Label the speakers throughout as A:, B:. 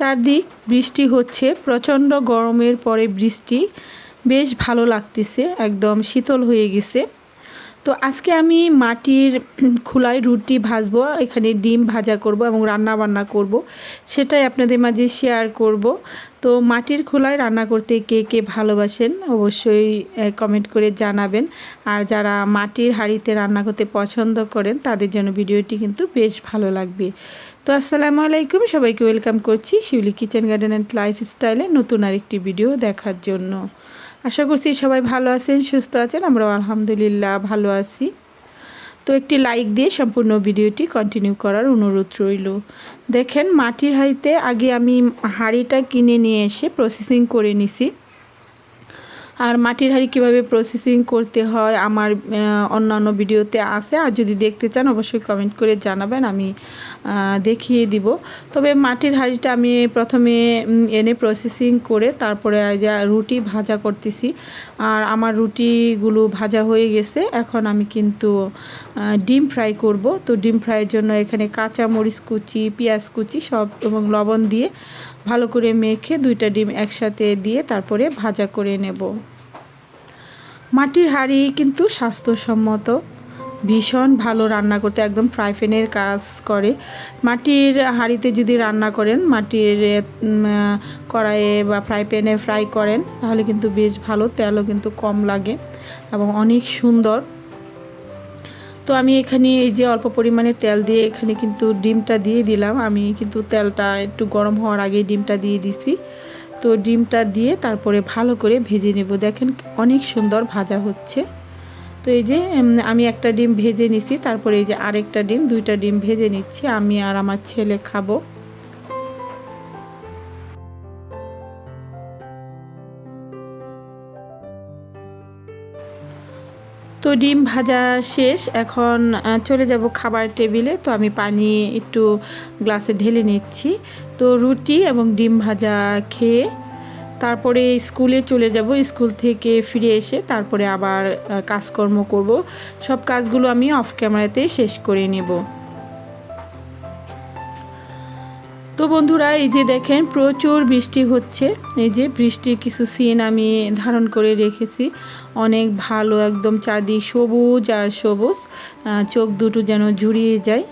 A: চারদিক বৃষ্টি হচ্ছে, প্রচণ্ড গরমের পরে বৃষ্টি। বেশ ভালো লাগতেছে, একদম শীতল হয়ে গেছে। তো আজকে আমি মাটির খোলায় রুটি ভাজবো, এখানে ডিম ভাজা করব এবং রান্না বান্না করব। সেটাই আপনাদের মাঝে শেয়ার করব। তো মাটির খোলায় রান্না করতে কে কে ভালোবাসেন, অবশ্যই কমেন্ট করে জানাবেন। আর যারা মাটির হাঁড়িতে রান্না করতে পছন্দ করেন, তাদের জন্য ভিডিওটি কিন্তু বেশ ভালো লাগবে। তো আসসালামু আলাইকুম, সবাইকে ওয়েলকাম করছি Shiuli kitchen garden and life স্টাইলে নতুন আরেকটি ভিডিও দেখার জন্য। আশা করছি সবাই ভালো আছেন, সুস্থ আছেন, আমরাও আলহামদুলিল্লাহ ভালো আছি। তো একটি লাইক দিয়ে সম্পূর্ণ ভিডিওটি কন্টিনিউ করার অনুরোধ রইল। দেখেন, মাটির হাঁড়িতে আগে আমি হাঁড়িটা কিনে নিয়ে এসে প্রসেসিং করে নিছি। আর মাটির হাঁড়ি কীভাবে প্রসেসিং করতে হয়, আমার অন্যান্য ভিডিওতে আছে। আর যদি দেখতে চান, অবশ্যই কমেন্ট করে জানাবেন। আমি দেখিয়ে দিব। তবে মাটির হাঁড়িটা আমি প্রথমে এনে প্রসেসিং করে তারপরে যা রুটি ভাজা করতেছি। আর আমার রুটিগুলো ভাজা হয়ে গেছে। এখন আমি কিন্তু ডিম ফ্রাই করব। তো ডিম ফ্রাইয়ের জন্য এখানে কাঁচা মরিচ কুচি, পেঁয়াজ কুচি সব এবং লবণ দিয়ে ভালো করে মেখে দুইটা ডিম একসাথে দিয়ে তারপরে ভাজা করে নেব। মাটির হাঁড়ি কিন্তু স্বাস্থ্যসম্মত। ভীষণ ভালো রান্না করতে, একদম ফ্রাই কাজ করে। মাটির হাঁড়িতে যদি রান্না করেন, মাটির কড়াইয়ে বা ফ্রাই প্যানে ফ্রাই করেন, তাহলে কিন্তু বেশ ভালো, তেলও কিন্তু কম লাগে এবং অনেক সুন্দর। তো আমি এখানে এই যে অল্প পরিমাণে তেল দিয়ে এখানে কিন্তু ডিমটা দিয়ে দিলাম। আমি কিন্তু তেলটা একটু গরম হওয়ার আগেই ডিমটা দিয়ে দিছি। তো ডিমটা দিয়ে তারপরে ভালো করে ভেজে নেব। দেখেন অনেক সুন্দর ভাজা হচ্ছে। তো এই যে আমি একটা ডিম ভেজে নিছি, তারপরে এই যে আরেকটা ডিম, দুইটা ডিম ভেজে নিচ্ছি, আমি আর আমার ছেলে খাব। তো ডিম ভাজা শেষ, এখন চলে যাব খাবার টেবিলে, তো আমি পানি একটু গ্লাসে ঢেলে নিচ্ছি। তো রুটি এবং ডিম ভাজা খেয়ে তারপরে স্কুলে চলে যাব, স্কুল থেকে ফিরে এসে তারপরে আবার কাজকর্ম করব। সব কাজগুলো আমি অফ ক্যামেরাতেই শেষ করে নেব। তো বন্ধুরা, এই যে দেখেন, প্রচুর বৃষ্টি হচ্ছে। এই যে বৃষ্টির কিছু সিন আমি ধারণ করে রেখেছি। অনেক ভালো, একদম চারদিক সবুজ আর সবুজ। চোখ দুটো যেন জুড়িয়ে যায়।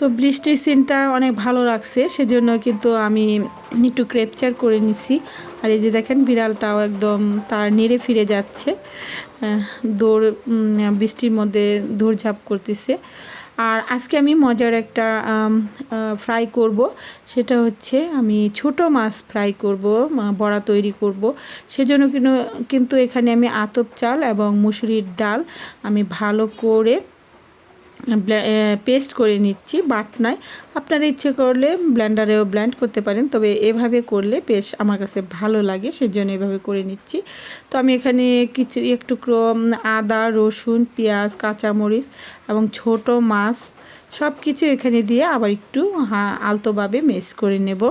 A: তো বৃষ্টির সিনটা অনেক ভালো লাগছে, সেজন্য কিন্তু আমি একটু ক্রেপচার করে নিছি। আর এই যে দেখেন, বিড়ালটাও একদম তার নেড়ে ফিরে যাচ্ছে। দৌড় বৃষ্টির মধ্যে দৌড়ঝাঁপ করতেছে। আর আজকে আমি মজার একটা ফ্রাই করব। সেটা হচ্ছে আমি ছোট মাছ ফ্রাই করব বড়া তৈরি করব। সেজন্য কিন্তু কিন্তু এখানে আমি আতপ চাল এবং মুসুরির ডাল আমি ভালো করে পেস্ট করে নিচ্ছি বাটনায় আপনার ইচ্ছে করলে ব্ল্যান্ডারেও ব্ল্যান্ড করতে পারেন, তবে এভাবে করলে বেশ আমার কাছে ভালো লাগে, সেজন্য এভাবে করে নিচ্ছি। তো আমি এখানে কিছু একটু আদা, রসুন, পেঁয়াজ, কাঁচামরিচ এবং ছোট মাছ সব কিছু এখানে দিয়ে আবার একটু হা, আলতোভাবে মেস করে নেব।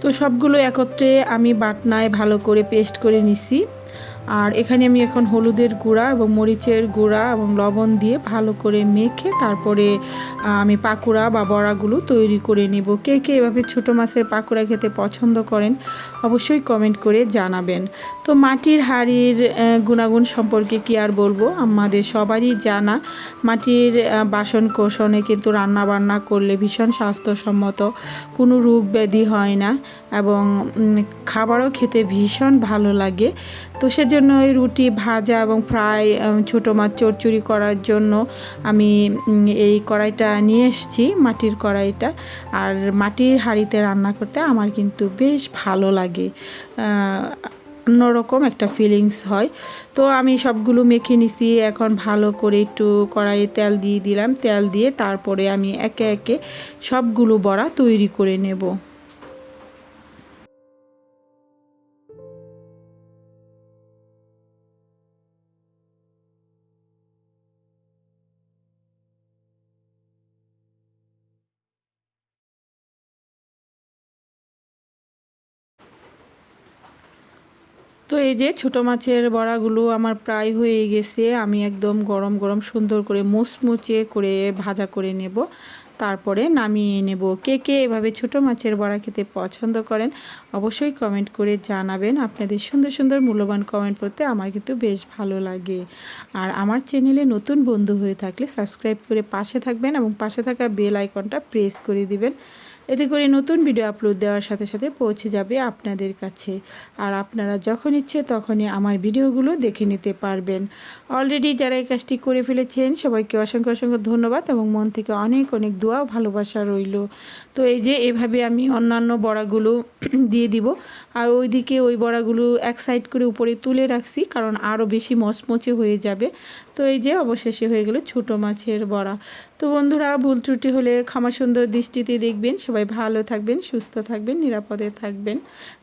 A: তো সবগুলো একত্রে আমি বাটনায় ভালো করে পেস্ট করে নিছি। আর এখানে আমি এখন হলুদের গুঁড়া এবং মরিচের গুঁড়া এবং লবণ দিয়ে ভালো করে মেখে তারপরে আমি পাকোড়া বা বড়াগুলো তৈরি করে নেব। কে কে এভাবে ছোটো মাছের পাকুড়া খেতে পছন্দ করেন অবশ্যই কমেন্ট করে জানাবেন। তো মাটির হাঁড়ির গুণাগুণ সম্পর্কে কি আর বলব? আমাদের সবারই জানা। মাটির বাসন কোষণে কিন্তু রান্না বান্না করলে ভীষণ স্বাস্থ্যসম্মত, কোনো রোগ ব্যাধি হয় না এবং খাবারও খেতে ভীষণ ভালো লাগে। তো সেজন্য ওই রুটি ভাজা এবং ফ্রাই ছোটো মাছ চচ্চড়ি করার জন্য আমি এই কড়াইটা নিয়ে এসেছি, মাটির কড়াইটা। আর মাটির হাঁড়িতে রান্না করতে আমার কিন্তু বেশ ভালো লাগে। অন্যরকম একটা ফিলিংস হয়। তো আমি সবগুলো মেখে নিছি, এখন ভালো করে একটু কড়াইয়ে তেল দিয়ে দিলাম। তেল দিয়ে তারপরে আমি একে একে সবগুলো বড়া তৈরি করে নেব। তো এই যে ছোটো মাছের বড়াগুলো আমার প্রায় হয়ে গেছে, আমি একদম গরম গরম সুন্দর করে মুচমুচে করে ভাজা করে নেব। তারপরে নামিয়ে নেব। কে কে এভাবে ছোটো মাছের বড়া খেতে পছন্দ করেন অবশ্যই কমেন্ট করে জানাবেন। আপনাদের সুন্দর সুন্দর মূল্যবান কমেন্ট করতে আমার কিন্তু বেশ ভালো লাগে। আর আমার চ্যানেলে নতুন বন্ধু হয়ে থাকলে সাবস্ক্রাইব করে পাশে থাকবেন এবং পাশে থাকা বেল আইকনটা প্রেস করে দিবেন। এতে করে নতুন ভিডিও আপলোড দেওয়ার সাথে সাথে পৌঁছে যাবে আপনাদের কাছে। আর আপনারা যখন ইচ্ছে তখনই আমার ভিডিওগুলো দেখে নিতে পারবেন। অলরেডি যারা এই কাজটি করে ফেলেছেন, সবাইকে অসংখ্য অসংখ্য ধন্যবাদ এবং মন থেকে অনেক অনেক দোয়া ভালোবাসা রইল। তো এই যে এভাবে আমি অন্যান্য বড়াগুলো দিয়ে দিব। আর ওইদিকে ওই বড়াগুলো এক সাইড করে উপরে তুলে রাখছি, কারণ আরও বেশি মচমচে হয়ে যাবে। তো এই যে অবশেষে হয়ে গেল ছোট মাছের বড়া। তো বন্ধুরা, ভুল ত্রুটি হলে ক্ষমা সুন্দর দৃষ্টিতে দেখবেন। সবাই ভালো থাকবেন, সুস্থ থাকবেন, নিরাপদে থাকবেন।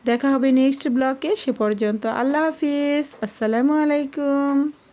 A: দেখা হবে নেক্সট ব্লকে সে পর্যন্ত আল্লাহ হাফিজ। আসসালামু আলাইকুম।